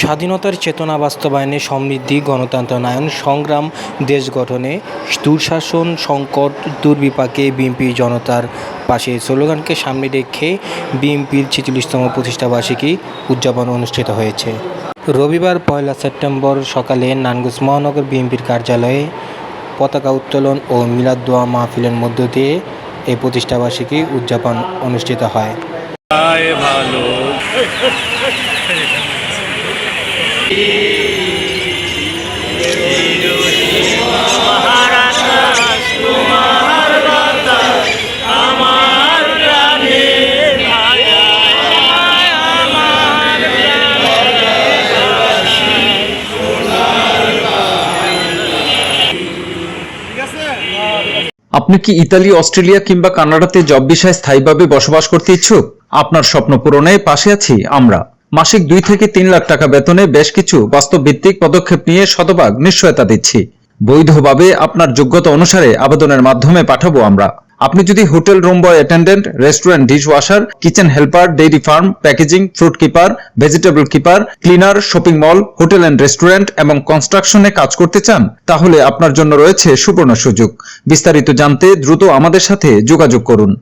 স্বাধীনতার চেতনা বাস্তবায়নে সমৃদ্ধি গণতন্ত্রায়ন সংগ্রাম, দেশ গঠনে দুঃশাসন, সংকট, দুর্বিপাকে বিএনপি জনতার পাশে। স্লোগানকে সামনে রেখে বিএনপির ছেচল্লিশতম প্রতিষ্ঠাবার্ষিকী উদযাপন অনুষ্ঠিত হয়েছে। রবিবার পয়লা সেপ্টেম্বর সকালে নানগঞ্জ মহানগর বিএনপির কার্যালয়ে পতাকা উত্তোলন ও মিলাদ দোয়া মাহফিলের মধ্য দিয়ে এই প্রতিষ্ঠাবার্ষিকী উদযাপন অনুষ্ঠিত হয়। ভালো। আপনি কি ইতালি, অস্ট্রেলিয়া কিংবা কানাডাতে জব বিষয়ে স্থায়ীভাবে বসবাস করতে ইচ্ছুক? আপনার স্বপ্ন পূরণে পাশে আছি আমরা। মাসিক দুই থেকে তিন লাখ টাকা বেতনে বেশ কিছু বাস্তব ভিত্তিক পদক্ষেপ নিয়ে শতভাগ নিশ্চয়তা দিচ্ছি। বৈধভাবে আপনার যোগ্যতা অনুসারে আবেদনের মাধ্যমে পাঠাবো আমরা। আপনি যদি hotel room boy attendant, restaurant dish washer kitchen helper, dairy farm, packaging, fruit keeper, vegetable keeper, cleaner, shopping mall, hotel and restaurant এবং কনস্ট্রাকশনে কাজ করতে চান, তাহলে আপনার জন্য রয়েছে সুবর্ণ সুযোগ। বিস্তারিত জানতে দ্রুত আমাদের সাথে যোগাযোগ করুন।